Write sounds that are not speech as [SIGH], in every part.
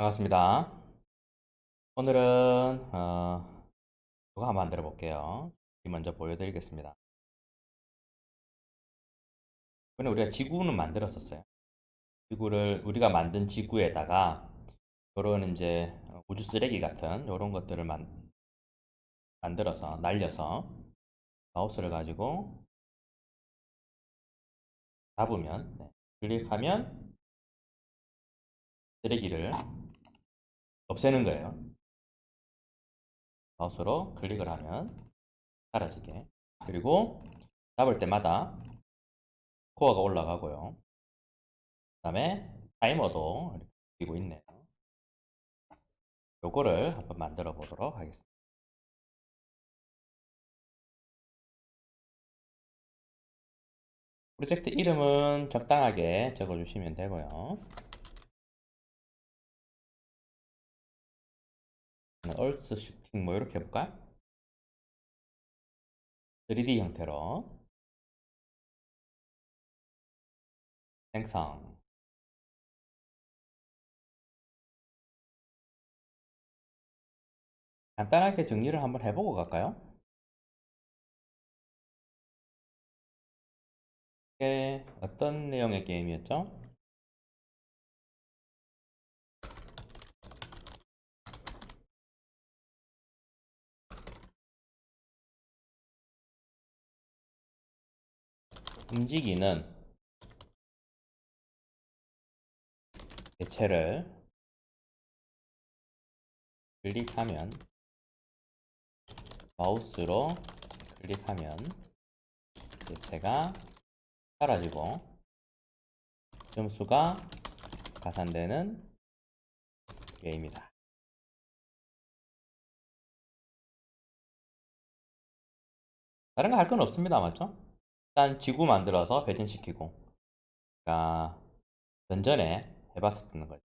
반갑습니다. 오늘은 어, 이거 한번 만들어 볼게요. 먼저 보여드리겠습니다. 이번에 우리가 지구는 만들었었어요. 지구를 우리가 만든 지구에다가 이런 이제 우주 쓰레기 같은 이런 것들을 만, 만들어서 날려서 마우스를 가지고 잡으면 네, 클릭하면 쓰레기를 없애는 거예요. 마우스로 클릭을 하면 사라지게. 그리고 잡을 때마다 코어가 올라가고요. 그 다음에 타이머도 이렇게 보이고 있네요. 요거를 한번 만들어 보도록 하겠습니다. 프로젝트 이름은 적당하게 적어주시면 되고요. 얼스 슈팅 뭐 이렇게 해볼까? 3D 형태로 생성 간단하게 정리를 한번 해보고 갈까요? 이게 어떤 내용의 게임이었죠? 움직이는 개체를 클릭하면 마우스로 클릭하면 개체가 사라지고 점수가 가산되는 게임이다. 다른 거 할 건 없습니다. 맞죠? 일단 지구 만들어서 배진시키고 그러니까 전전에 해봤었던 거죠.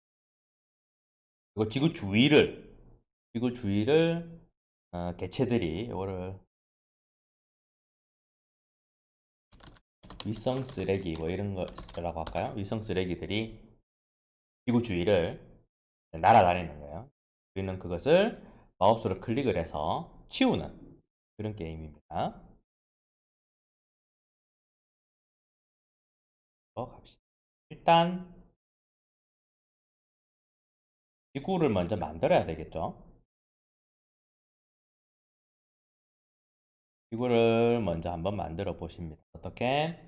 그리고 지구 주위를 지구 주위를 어, 개체들이 이거를 위성 쓰레기 뭐 이런 거라고 할까요? 위성 쓰레기들이 지구 주위를 날아다니는 거예요. 우리는 그것을 마우스로 클릭을 해서 치우는 그런 게임입니다. 갑시다. 일단 지구를 먼저 만들어야 되겠죠. 지구를 먼저 한번 만들어 보십니다. 어떻게?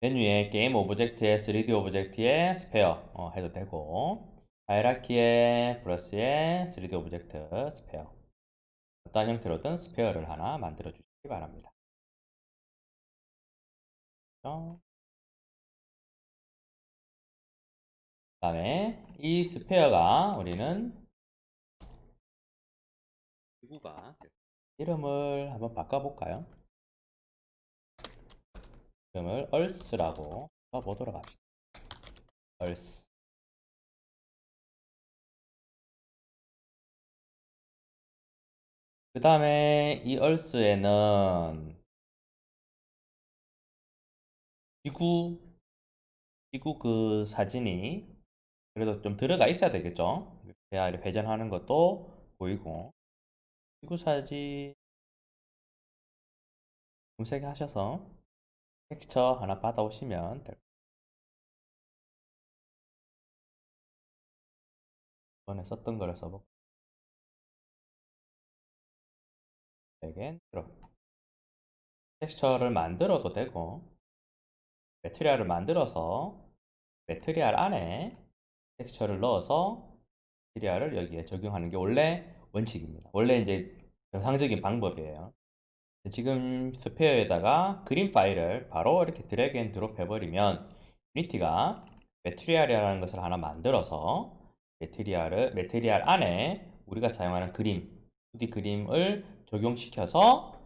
메뉴에 게임 오브젝트에 3D 오브젝트에 스페어 어, 해도 되고 하이라키에 플러스에 3D 오브젝트 스페어 어떤 형태로든 스페어를 하나 만들어 주시기 바랍니다. 그 다음에 이 스페어가 우리는 지구가 이름을 한번 바꿔볼까요? 이름을 얼스라고 써보도록 합시다. 얼스. 그 다음에 이 얼스에는 지구, 지구 그 사진이 그래도 좀 들어가 있어야 되겠죠? 그래야 회전하는 것도 보이고 지구 사진 검색 하셔서 텍스처 하나 받아오시면 될 이번에 썼던 거를 써볼게요. 들어 텍스처를 만들어도 되고 매트리얼을 만들어서 매트리얼 안에 텍스처를 넣어서 매트리얼을 여기에 적용하는 게 원래 원칙입니다. 원래 이제 정상적인 방법이에요. 지금 스페어에다가 그림 파일을 바로 이렇게 드래그 앤 드롭 해버리면 유니티가 매트리얼이라는 것을 하나 만들어서 매트리얼을 매트리얼 안에 우리가 사용하는 그림 2D 그림을 적용시켜서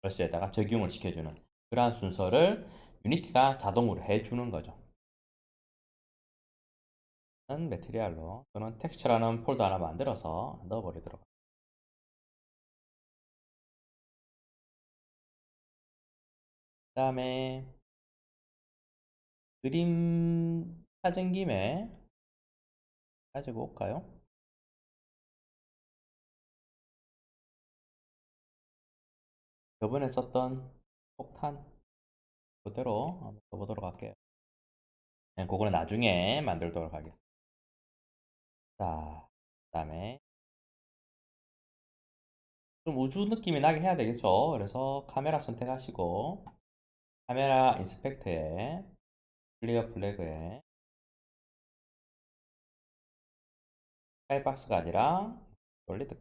플러스에다가 적용을 시켜주는 그러한 순서를 유니티가 자동으로 해주는 거죠. 매트리얼로 또는 텍스처라는 폴더 하나 만들어서 넣어버리도록 그 다음에 그림 찾은 김에 가지고 올까요? 저번에 썼던 폭탄 그대로 한번 써보도록 할게요. 네, 그거는 나중에 만들도록 하겠습니다. 자, 그 다음에 좀 우주 느낌이 나게 해야 되겠죠? 그래서 카메라 선택하시고 카메라 인스펙트에 클리어 플래그에 스카이박스가 아니라 솔리드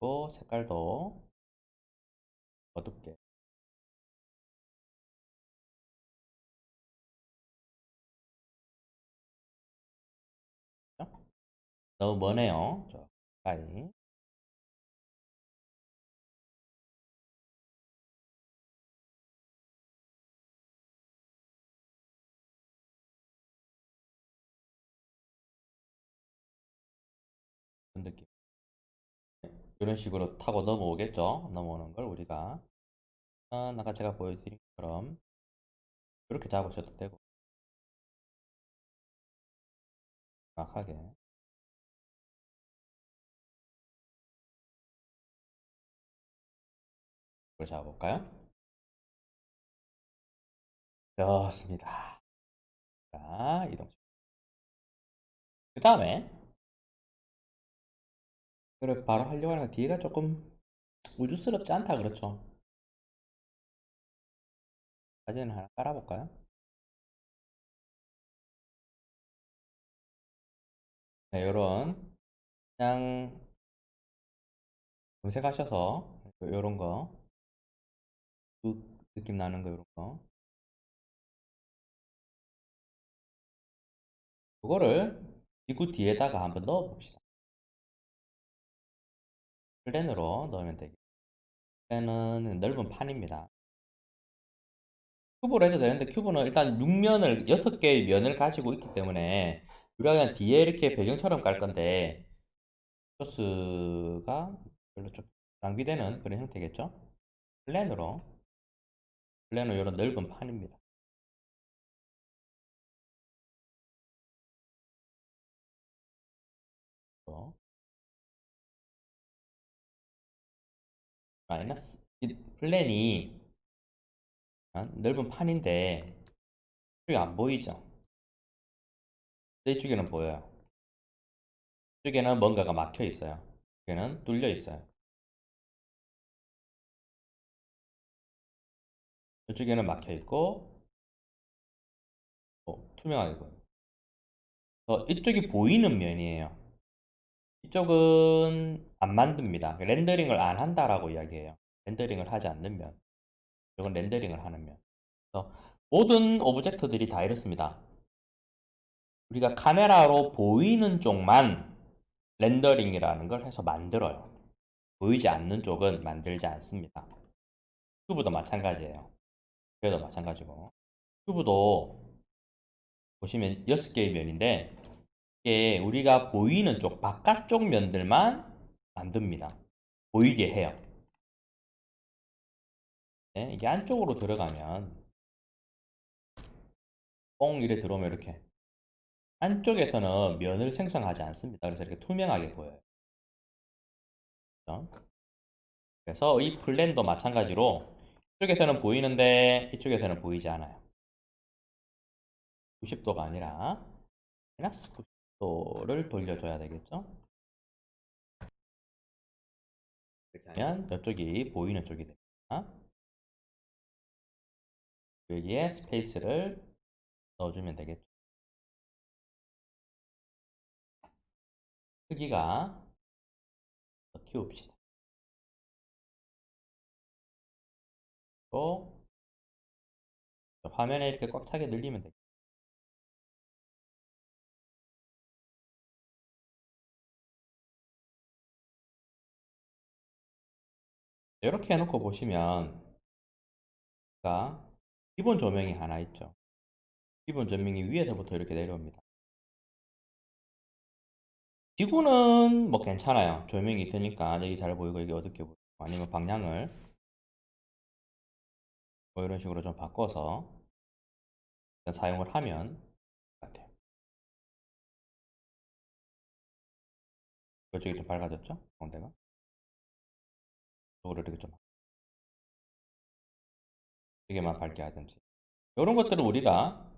또 색깔도 어둡게 너무 머네요. 저 가까이 이런 느낌. 이런 식으로 타고 넘어오겠죠? 넘어오는 걸 우리가 어, 아까 제가 보여드린 것처럼 이렇게 잡으셔도 되고 정확하게 이걸 잡아볼까요? 좋습니다. 자, 이동. 그 다음에 그래 바로 하려고 하니까 뒤가 조금 우주스럽지 않다 그렇죠? 사진을 하나 깔아볼까요? 네, 요런 그냥 검색하셔서 요런 거 그 느낌 나는 거 요런 거 그거를 지구 뒤에다가 한번 넣어 봅시다. 플랜으로 넣으면 되겠죠. 플랜은 넓은 판입니다. 큐브로 해도 되는데 큐브는 일단 6면을 6개의 면을 가지고 있기 때문에 우리가 뒤에 이렇게 배경처럼 깔 건데 소스가 별로 좀 낭비되는 그런 형태겠죠? 플랜으로 플랜은 이런 넓은 판입니다. 또 마이너스 이 플랜이 넓은 판인데 이쪽이 안 보이죠? 이쪽에는 보여요. 이쪽에는 뭔가가 막혀 있어요. 이쪽에는 뚫려 있어요. 이쪽에는 막혀 있고 어, 보여요. 어, 이쪽이 보이는 면이에요. 이쪽은 안 만듭니다. 렌더링을 안 한다라고 이야기해요. 렌더링을 하지 않는 면. 이건 렌더링을 하는 면. 그래서 모든 오브젝트들이 다 이렇습니다. 우리가 카메라로 보이는 쪽만 렌더링이라는 걸 해서 만들어요. 보이지 않는 쪽은 만들지 않습니다. 큐브도 마찬가지예요. 그래도 마찬가지고. 큐브도 보시면 6개의 면인데 이게 우리가 보이는 쪽, 바깥쪽 면들만 만듭니다. 보이게 해요. 네, 이게 안쪽으로 들어가면 뽕 이래 들어오면 이렇게 안쪽에서는 면을 생성하지 않습니다. 그래서 이렇게 투명하게 보여요. 그래서 이 플랜도 마찬가지로 이쪽에서는 보이는데 이쪽에서는 보이지 않아요. 90도가 아니라 마이너스 90도를 돌려줘야 되겠죠? 이렇게 하면 이쪽이 보이는 쪽이 됩니다. 여기에 스페이스를 넣어주면 되겠죠. 크기가 더 키웁시다. 또 화면에 이렇게 꽉 차게 늘리면 되겠죠. 이렇게 해놓고 보시면 기본 조명이 하나 있죠. 기본 조명이 위에서부터 이렇게 내려옵니다. 지구는 뭐 괜찮아요. 조명이 있으니까 여기 잘 보이고 여기 어둡게 보이고 아니면 방향을 뭐 이런 식으로 좀 바꿔서 사용을 하면 같아요. 이쪽이 좀 밝아졌죠? 가운데가. 이거를 이렇게 좀 되게만 밝게 하든지. 이런 것들을 우리가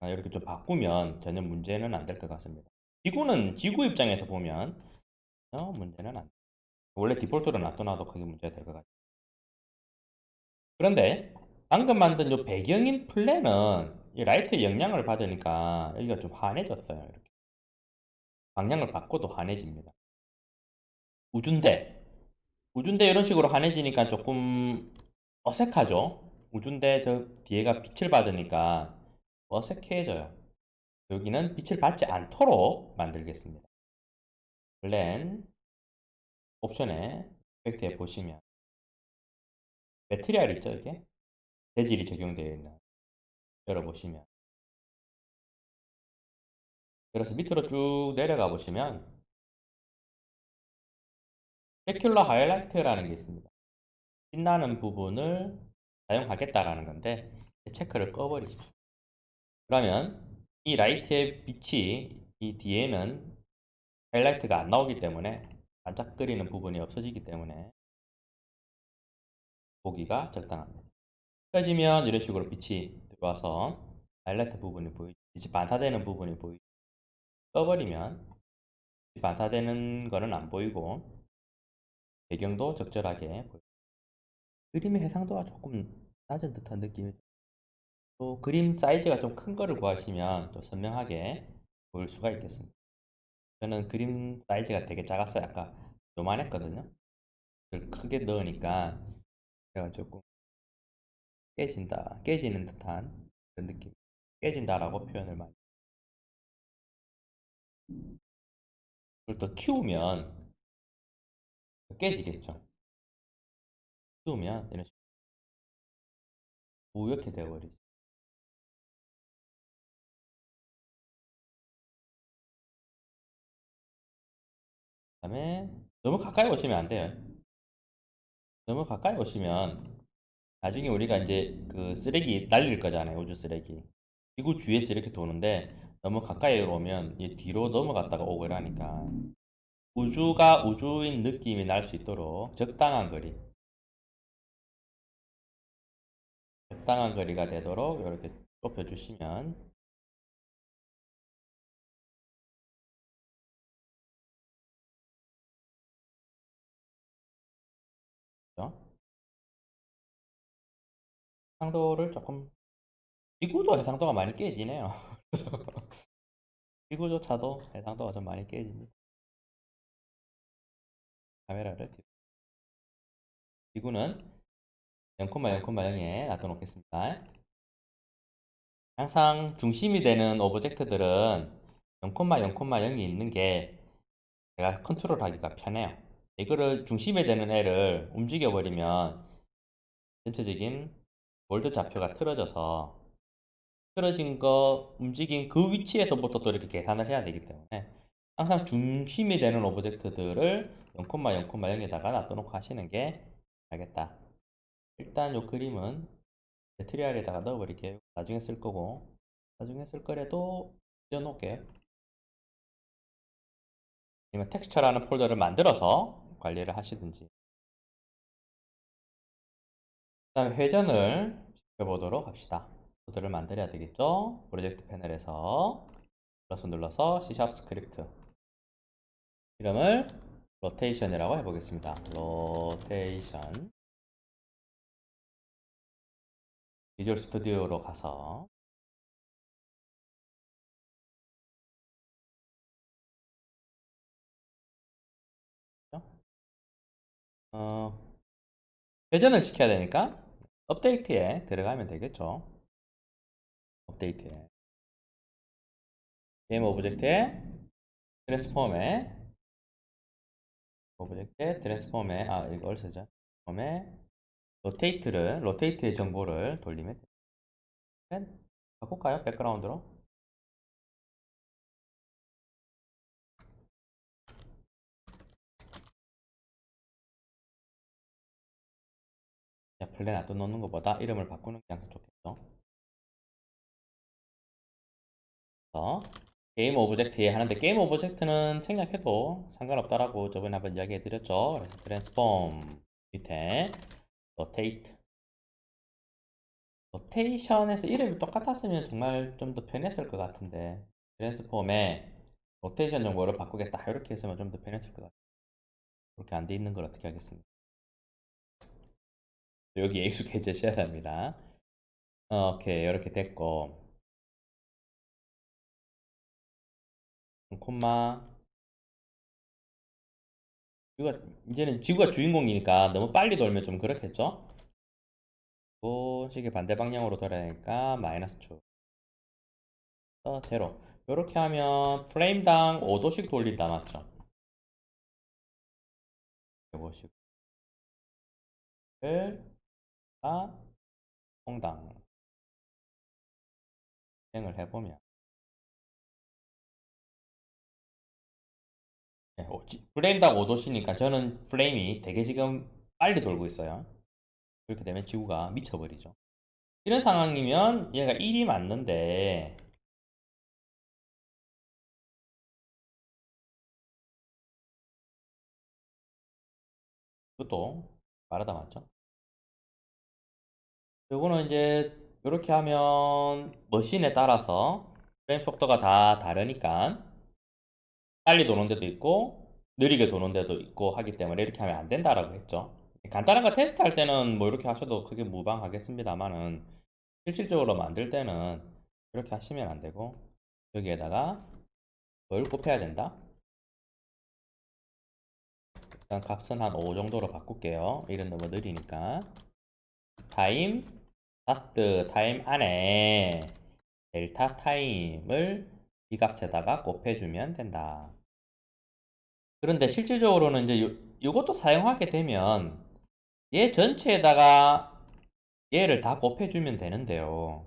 아, 이렇게 좀 바꾸면 전혀 문제는 안 될 것 같습니다. 지구는 지구 입장에서 보면 어, 문제는 안. 원래 디폴트로 놔둬놔도 크게 문제가 될 것 같아요. 그런데 방금 만든 이 배경인 플랜은 이 라이트의 영향을 받으니까 여기가 좀 환해졌어요. 이렇게. 방향을 바꿔도 환해집니다. 우준대. 우준대 이런 식으로 환해지니까 조금 어색하죠? 우준대 저 뒤에가 빛을 받으니까 어색해져요. 여기는 빛을 받지 않도록 만들겠습니다. 플랜 옵션에 이펙트에 보시면 매트리얼 있죠 이게 재질이 적용되어 있는 열어보시면. 그래서 밑으로 쭉 내려가 보시면 스페큘러 하이라이트라는 게 있습니다. 빛나는 부분을 사용하겠다라는 건데 체크를 꺼버리십시오. 그러면 이 라이트의 빛이 이 뒤에는 하이라이트가 안 나오기 때문에 반짝거리는 부분이 없어지기 때문에 보기가 적당합니다. 펴지면 이런 식으로 빛이 들어와서 하이라이트 부분이 보이죠. 빛이 반사되는 부분이 보이죠. 꺼버리면 반사되는 거는 안 보이고 배경도 적절하게 보여요. 그림의 해상도가 조금 낮은 듯한 느낌이 또 그림 사이즈가 좀 큰 거를 구하시면 또 선명하게 보일 수가 있겠습니다. 저는 그림 사이즈가 되게 작았어요. 아까 요만했거든요. 크게 넣으니까 제가 조금 깨진다, 깨지는 듯한 그런 느낌. 깨진다라고 표현을 많이. 그걸 또 키우면 깨지겠죠. 키우면 이런 식으로 무옇게 되어버리죠. 그 다음에 너무 가까이 오시면 안 돼요. 너무 가까이 오시면 나중에 우리가 이제 그 쓰레기 날릴 거잖아요. 우주 쓰레기. 지구 주위에서 이렇게 도는데 너무 가까이 오면 이 뒤로 넘어갔다가 오고 이러니까 우주가 우주인 느낌이 날 수 있도록 적당한 거리 적당한 거리가 되도록 이렇게 좁혀 주시면 해 상도를 조금 지구도 해상도가 많이 깨지네요. [LAUGHS] 지구조차도 해상도가 좀 많이 깨집니다. 카메라를. 지구는 0,0,0에 놔둬놓겠습니다. 항상 중심이 되는 오브젝트들은 0,0,0이 있는 게 제가 컨트롤하기가 편해요. 이거를 중심에 되는 애를 움직여버리면 전체적인 월드 좌표가 틀어져서 틀어진 거 움직인 그 위치에서부터 또 이렇게 계산을 해야 되기 때문에 항상 중심이 되는 오브젝트들을 0,0,0에다가 놔둬놓고 하시는 게 알겠다. 일단 이 그림은 매트리얼에다가 넣어버릴게요. 나중에 쓸 거고 나중에 쓸 거라도 띄워놓을게요. 아니면 텍스처라는 폴더를 만들어서 관리를 하시든지 그 다음에 회전을 시켜보도록 합시다. 코드를 만들어야 되겠죠? 프로젝트 패널에서 플러스 눌러서 C# 스크립트 이름을 로테이션이라고 해보겠습니다. 로테이션 비주얼 스튜디오로 가서 어, 회전을 시켜야 되니까 업데이트에 들어가면 되겠죠. 업데이트에 게임 오브젝트에 트랜스폼에 오브젝트에 트랜스폼에 아 이걸 쓰죠. 폼에 로테이트를 로테이트의 정보를 돌리면. 바꿀까요? 백그라운드로 플랜 놔둬 놓는 것보다 이름을 바꾸는 게 항상 좋겠죠. 그래서 게임 오브젝트에 하는데 게임 오브젝트는 생략해도 상관없다라고 저번에 한번 이야기해 드렸죠. 그래서 트랜스폼 밑에 로테이트 로테이션에서 이름이 똑같았으면 정말 좀 더 편했을 것 같은데 트랜스폼에 로테이션 정보를 바꾸겠다 이렇게 했으면 좀 더 편했을 것 같아요. 그렇게 안 돼 있는 걸 어떻게 하겠습니까? 여기 익숙해지셔야 됩니다. 어, 오케이 이렇게 됐고 콤마 지구가 이제는 지구가 주인공이니까 너무 빨리 돌면 좀 그렇겠죠? 또 시계 반대 방향으로 돌아야니까 마이너스 초 어, 제로 이렇게 하면 프레임당 5도씩 돌린다 맞죠? 150을 아 통당 실행을 해보면 네, 프레임당 5도시니까 저는 프레임이 되게 지금 빨리 돌고 있어요. 그렇게 되면 지구가 미쳐버리죠. 이런 상황이면 얘가 1이 맞는데 이것도 빠르다 맞죠? 요거는 이제 이렇게 하면 머신에 따라서 프레임 속도가 다 다르니까 빨리 도는 데도 있고 느리게 도는 데도 있고 하기 때문에 이렇게 하면 안 된다라고 했죠. 간단한 거 테스트 할 때는 뭐 이렇게 하셔도 크게 무방하겠습니다만은 실질적으로 만들 때는 이렇게 하시면 안 되고 여기에다가 뭘 곱해야 된다? 일단 값은 한 5 정도로 바꿀게요. 이런 너무 느리니까 타임 스타트 타임 안에 델타 타임을 이 값에다가 곱해주면 된다. 그런데 실질적으로는 이제 요, 이것도 사용하게 되면 얘 전체에다가 얘를 다 곱해주면 되는데요.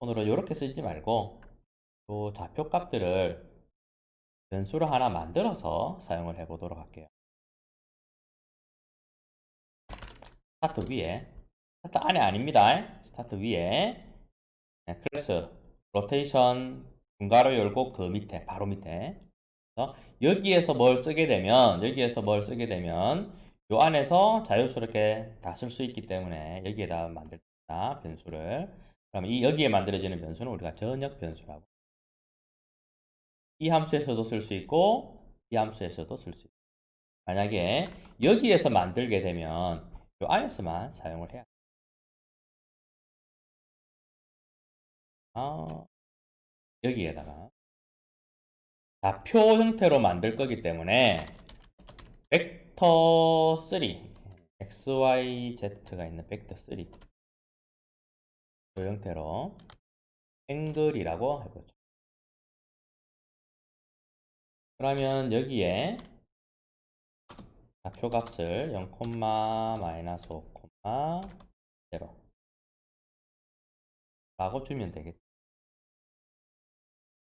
오늘은 이렇게 쓰지 말고 요 좌표 값들을 변수로 하나 만들어서 사용을 해보도록 할게요. 스타트 위에 스타트 안에 아닙니다. 스타트 위에. 네, 클래스 로테이션 분가로 열고 그 밑에 바로 밑에. 여기에서 뭘 쓰게 되면 여기에서 뭘 쓰게 되면 요 안에서 자유스럽게 다 쓸 수 있기 때문에 여기에다 만들다 변수를. 그러면 이 여기에 만들어지는 변수는 우리가 전역 변수라고. 이 함수에서도 쓸 수 있고 이 함수에서도 쓸 수 있고. 만약에 여기에서 만들게 되면 요 안에서만 사용을 해야 어, 여기에다가 좌표 형태로 만들 거기 때문에 벡터 3 x, y, z가 있는 벡터 3이 형태로 앵글이라고 해보죠. 그러면 여기에 좌표 값을 0, 마이너스 5, 0 라고 주면 되겠죠.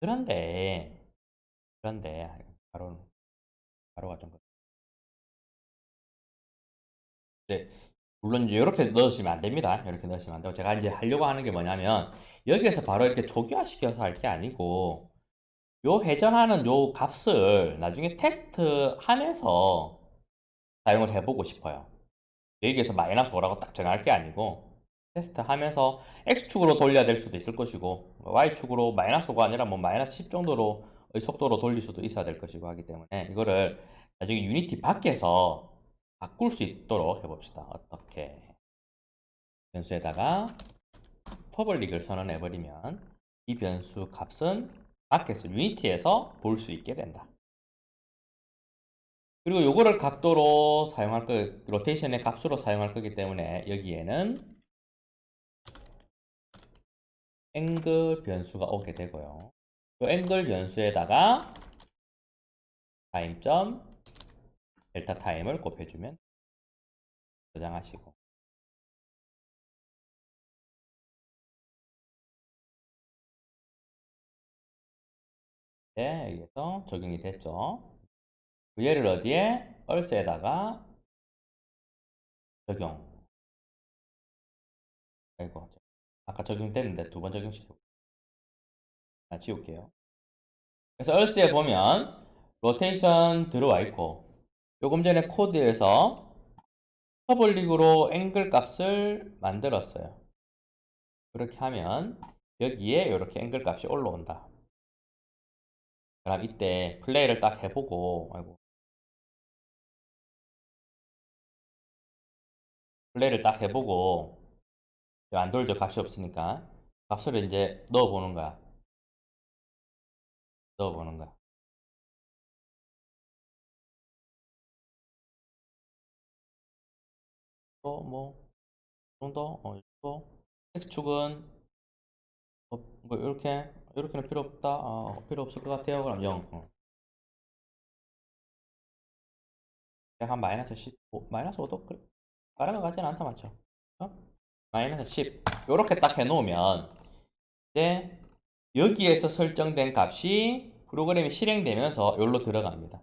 그런데 그런데 바로 바로가 좀 네, 물론 이렇게 넣으시면 안 됩니다. 이렇게 넣으시면 안 되고 제가 이제 하려고 하는 게 뭐냐면 여기에서 바로 이렇게 초기화시켜서 할 게 아니고 요 회전하는 요 값을 나중에 테스트 하면서 사용을 해보고 싶어요. 여기에서 마이너스 5라고 딱 정할 게 아니고 테스트 하면서 X축으로 돌려야 될 수도 있을 것이고 Y축으로 마이너스 5가 아니라 뭐 마이너스 10 정도로 속도로 돌릴 수도 있어야 될 것이고 하기 때문에 이거를 나중에 유니티 밖에서 바꿀 수 있도록 해봅시다. 어떻게 변수에다가 퍼블릭을 선언해 버리면 이 변수 값은 밖에서 유니티에서 볼 수 있게 된다. 그리고 요거를 각도로 사용할 거, 로테이션의 값으로 사용할 거기 때문에 여기에는 앵글 변수가 오게 되고요. 이 앵글 변수에다가 타임점 델타 타임을 곱해주면 저장하시고 네, 여기에서 적용이 됐죠. 얘를 어디에? 얼스에다가 적용. 아이고, 아까 적용됐는데 두 번 적용시키고. 아, 지울게요. 그래서 else에 보면 로테이션 들어와 있고 조금 전에 코드에서 퍼블릭으로 앵글 값을 만들었어요. 그렇게 하면 여기에 이렇게 앵글 값이 올라온다. 그럼 이때 플레이를 딱 해보고 아이고 플레이를 딱 해보고 안 돌죠 값이 없으니까 값을 이제 넣어보는 거야. 넣어보는 거야. 또 뭐 정도 어, 또 x축은 어, 뭐 이렇게 이렇게는 필요 없다 어, 필요 없을 것 같아요 그럼 0 어. 한 마이너스 15 마이너스 5도 그 다른 것 같지는 않다 맞죠 어? 마이너스 10 이렇게 딱 해놓으면 이제 여기에서 설정된 값이 프로그램이 실행되면서 여기로 들어갑니다.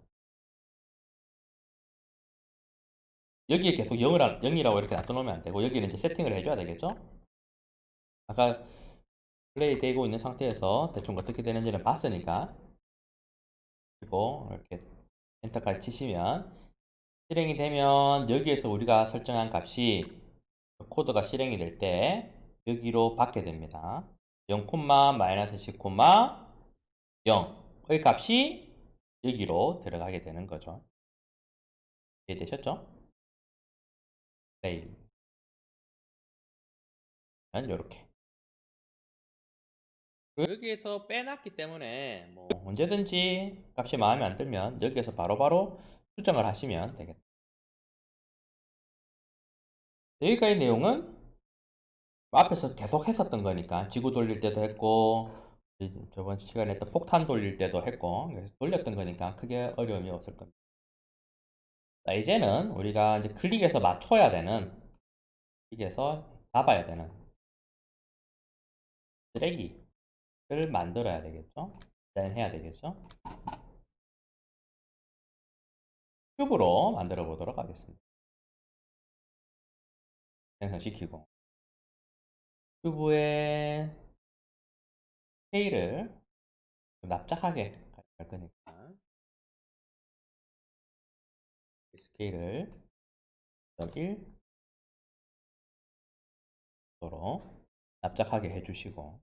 여기에 계속 0을, 0이라고 이렇게 놔둬놓으면 안 되고 여기는 이제 세팅을 해줘야 되겠죠? 아까 플레이 되고 있는 상태에서 대충 어떻게 되는지는 봤으니까 그리고 이렇게 엔터까지 치시면 실행이 되면 여기에서 우리가 설정한 값이 코드가 실행이 될 때 여기로 받게 됩니다. 0, 마이너스 10, 0의 값이 여기로 들어가게 되는 거죠. 이해되셨죠? 플레이 이렇게. 여기에서 빼놨기 때문에 뭐 언제든지 값이 마음에 안 들면 여기에서 바로바로 수정을 하시면 되겠다. 여기까지 내용은 앞에서 계속 했었던 거니까 지구 돌릴 때도 했고 저번 시간에 또 폭탄 돌릴 때도 했고 돌렸던 거니까 크게 어려움이 없을 겁니다. 자, 이제는 우리가 이제 클릭해서 맞춰야 되는 클릭해서 잡아야 되는 쓰레기 를 만들어야 되겠죠? 디자인해야 되겠죠? 큐브로 만들어 보도록 하겠습니다. 생성시키고. 큐브에 스케일을 납작하게 할 거니까. 스케일을 1 도로 납작하게 해주시고.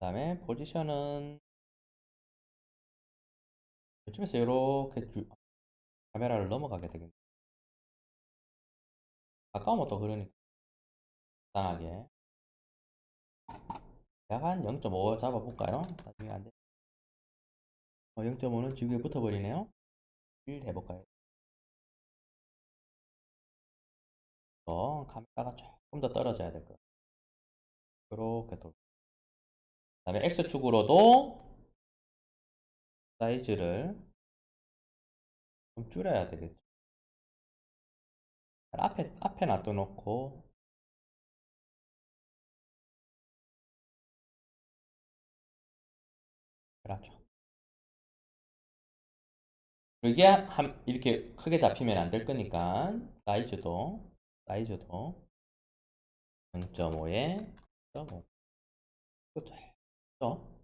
그 다음에 포지션은 이쯤에서 이렇게 주, 카메라를 넘어가게 되겠네 가까우면 또 그러니까 적당하게. 약간 0.5 잡아볼까요? 나중에 안돼. 어, 0.5는 지구에 붙어버리네요. 1 해볼까요? 더 카메라가 조금 더 떨어져야 될 거예요. 이렇게 돌. 다음에 X축으로도 사이즈를 좀 줄여야 되겠죠. 앞에, 앞에 놔둬놓고 그렇죠. 이게 한, 이렇게 크게 잡히면 안 될 거니까 사이즈도 사이즈도 0.5에 0.5 그렇죠.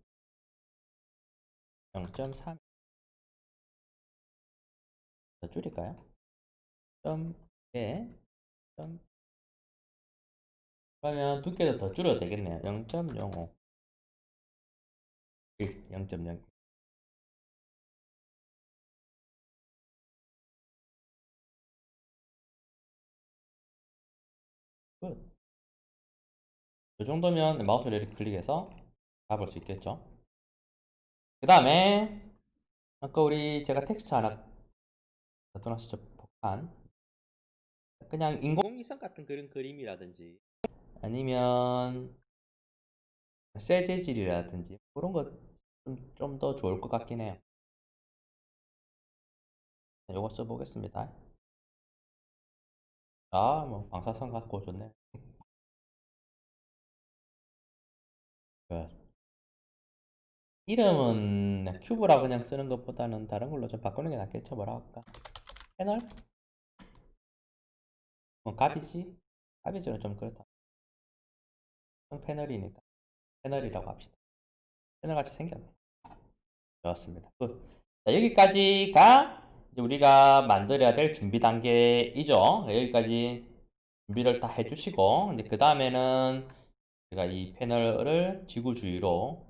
0.3더 줄일까요? 점 네. 점 그러면 두께도 더 줄여도 되겠네요. 0.05 1 0.0 끝. 이 정도면 마우스를 클릭해서 잡을 수 있겠죠. 그 다음에 아까 우리 제가 텍스트 하나 떠나시죠 폭탄 그냥 인공위성 같은 그런 그림이라든지 아니면 쇠 재질이라든지 그런 거좀 더 좋을 것 같긴 해요. 이거 써보겠습니다. 아, 뭐 방사선 갖고 좋네. [LAUGHS] 그 이름은 큐브라 그냥 쓰는 것보다는 다른 걸로 좀 바꾸는 게 낫겠죠. 뭐라 할까? 패널? 뭐 가비지? 가비지는 좀 그렇다. 패널이니까 패널이라고 합시다. 패널같이 생겼네. 좋습니다. 굿. 자, 여기까지가 우리가 만들어야 될 준비 단계이죠. 여기까지 준비를 다 해주시고 이제 그 다음에는 제가 이 패널을 지구 주위로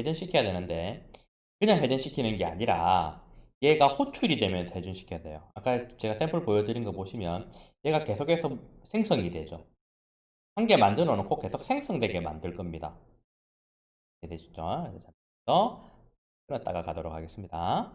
회전시켜야 되는데 그냥 회전시키는 게 아니라 얘가 호출이 되면서 회전시켜야 돼요. 아까 제가 샘플 보여드린 거 보시면 얘가 계속해서 생성이 되죠. 한 개 만들어 놓고 계속 생성되게 만들 겁니다. 이해되시죠? 그래서 끊었다가 가도록 하겠습니다.